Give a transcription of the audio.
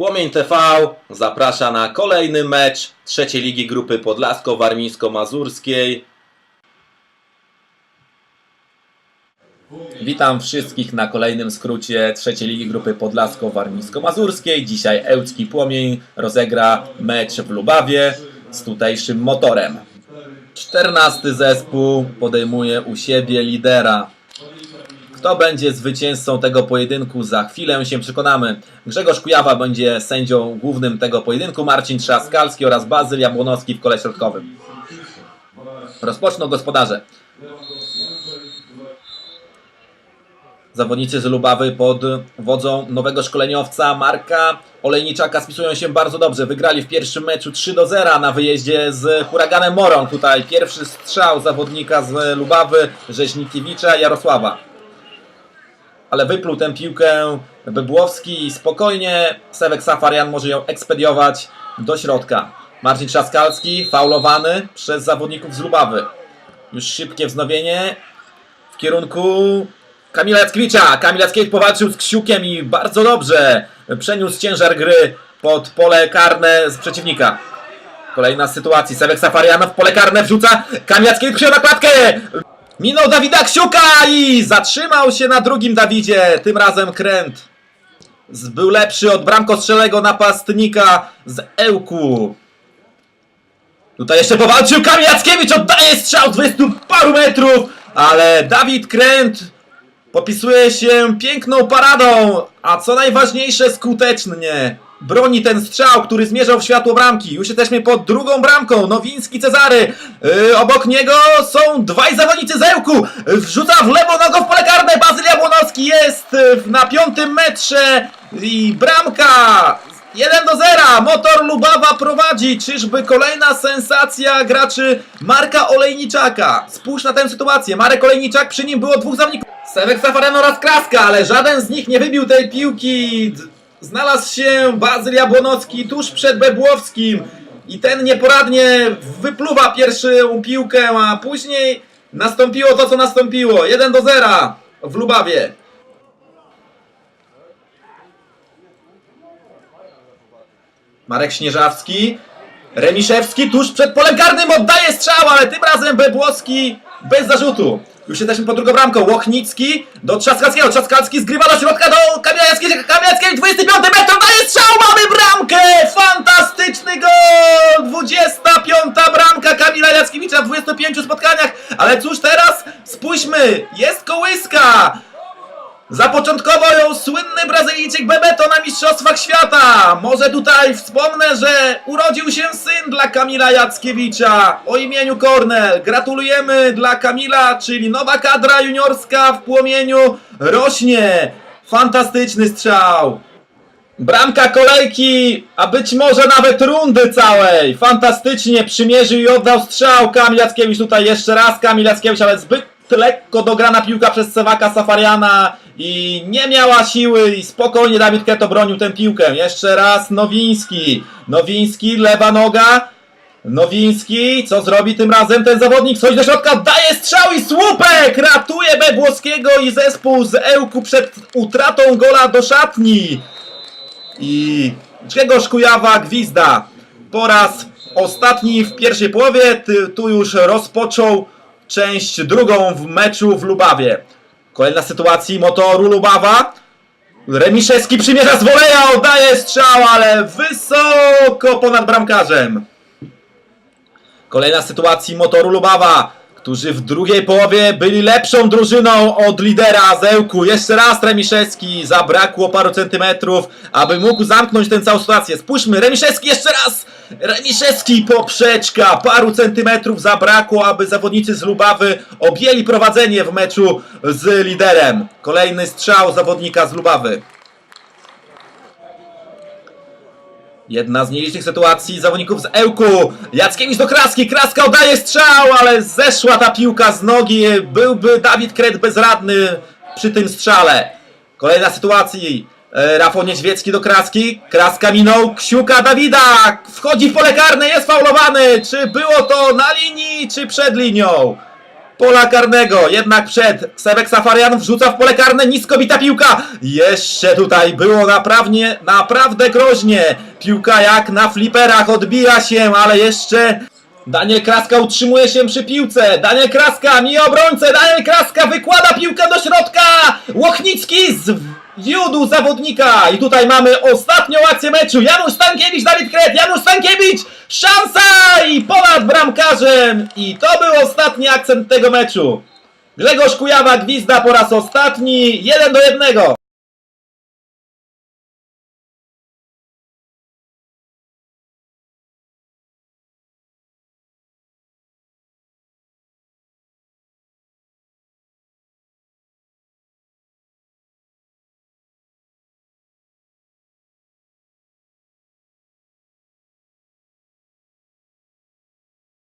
Płomień TV zaprasza na kolejny mecz trzeciej ligi grupy Podlasko-Warmińsko-Mazurskiej. Witam wszystkich na kolejnym skrócie trzeciej ligi grupy Podlasko-Warmińsko-Mazurskiej. Dzisiaj Ełcki Płomień rozegra mecz w Lubawie z tutejszym motorem. Czternasty zespół podejmuje u siebie lidera. Kto będzie zwycięzcą tego pojedynku? Za chwilę się przekonamy. Grzegorz Kujawa będzie sędzią głównym tego pojedynku, Marcin Trzaskalski oraz Bazyl Jabłonowski w kole środkowym. Rozpoczną gospodarze. Zawodnicy z Lubawy pod wodzą nowego szkoleniowca Marka Olejniczaka spisują się bardzo dobrze. Wygrali w pierwszym meczu 3 do 0 na wyjeździe z huraganem Morą. Tutaj pierwszy strzał zawodnika z Lubawy Rzeźnikiewicza Jarosława ale wypluł tę piłkę Bebłowski i spokojnie Sewek Safarian może ją ekspediować do środka. Marcin Trzaskalski faulowany przez zawodników z Lubawy. Już szybkie wznowienie w kierunku Kamila Jackiewicza. Kamil Jackiewicz powalczył z Ksiukiem i bardzo dobrze przeniósł ciężar gry pod pole karne z przeciwnika. Kolejna z sytuacji. Sewek Safarian w pole karne wrzuca. Kamil przyjął na klatkę. Minął Dawida Ksiuka i zatrzymał się na drugim Dawidzie. Tym razem kręt. Był lepszy od bramkostrzelego napastnika z Ełku. Tutaj jeszcze powalczył Kamil Jackiewicz, oddaje strzał z 20 paru metrów, ale Dawid Kręt popisuje się piękną paradą, a co najważniejsze skutecznie. Broni ten strzał, który zmierzał w światło bramki. Już jesteśmy pod drugą bramką. Nowiński Cezary. Yy, obok niego są dwaj zawodnicy z Ełku. Wrzuca w lewo nogą w pole karne. Bazyl Jabłonowski jest yy, na piątym metrze. I bramka. 1 do 0. Motor Lubawa prowadzi. Czyżby kolejna sensacja graczy Marka Olejniczaka. Spójrz na tę sytuację. Marek Olejniczak, przy nim było dwóch zawodników. Sewek Safarian oraz Kraska, ale żaden z nich nie wybił tej piłki. Znalazł się Bazyl Jabłonowski tuż przed Bebłowskim. I ten nieporadnie wypluwa pierwszą piłkę, a później nastąpiło to, co nastąpiło. 1 do 0 w Lubawie. Marek Śnieżawski. Remiszewski tuż przed polem karnym oddaje strzał, ale tym razem Bebłowski bez zarzutu. Już jesteśmy pod drugą bramką. Łochnicki do Trzaskackiego. Trzaskacki zgrywa do środka do Kamila Jackiewicza. Kamil Jackiewicz 25 kołyska. Zapoczątkował ją słynny Brazylijczyk Bebeto na Mistrzostwach Świata. Może tutaj wspomnę, że urodził się syn dla Kamila Jackiewicza o imieniu Kornel. Gratulujemy dla Kamila, czyli nowa kadra juniorska w płomieniu rośnie. Fantastyczny strzał. Bramka kolejki, a być może nawet rundy całej. Fantastycznie przymierzył i oddał strzał. Kamil Jackiewicz tutaj jeszcze raz. Kamil Jackiewicz, ale zbyt lekko dograna piłka przez Sewaka Safariana i nie miała siły i spokojnie Dawid Keto bronił tę piłkę. Jeszcze raz Nowiński. Nowiński, lewa noga. Nowiński, co zrobi tym razem ten zawodnik? Coś do środka, daje strzał i słupek! Ratuje Bebłowskiego i zespół z Ełku przed utratą gola do szatni. I Grzegorz Kujawa gwizda. Po raz ostatni w pierwszej połowie. Tu już rozpoczął część drugą w meczu w Lubawie. Kolejna sytuacji motoru Lubawa. Remiszewski przymierza z woleja, oddaje strzał, ale wysoko ponad bramkarzem. Kolejna sytuacji motoru Lubawa, którzy w drugiej połowie byli lepszą drużyną od lidera Zełku. Jeszcze raz Remiszewski, zabrakło paru centymetrów, aby mógł zamknąć tę całą sytuację. Spójrzmy, Remiszewski jeszcze raz! Remiszewski poprzeczka, paru centymetrów zabrakło, aby zawodnicy z Lubawy objęli prowadzenie w meczu z liderem. Kolejny strzał zawodnika z Lubawy. Jedna z nielicznych sytuacji zawodników z Ełku. Jackiewicz do Kraski. Kraska oddaje strzał, ale zeszła ta piłka z nogi. Byłby Dawid Kret bezradny przy tym strzale. Kolejna sytuacja. E, Rafał Niedźwiecki do Kraski. Kraska minął. Ksiuka Dawida. Wchodzi w pole karne. Jest faulowany. Czy było to na linii, czy przed linią? pola karnego, jednak przed. Sebek Safarian wrzuca w pole karne, nisko bita piłka. Jeszcze tutaj było naprawdę, naprawdę groźnie. Piłka jak na fliperach odbija się, ale jeszcze Daniel Kraska utrzymuje się przy piłce. Daniel Kraska, mi obrońcę. Daniel Kraska wykłada piłkę do środka. Łochnicki zwiódł zawodnika. I tutaj mamy ostatnią akcję meczu. Janusz Stankiewicz, Dawid Kret. Janusz Stankiewicz, szansa i ponad bramkarzem. I to był ostatni akcent tego meczu. Grzegorz Kujawa gwizda po raz ostatni. 1 do 1.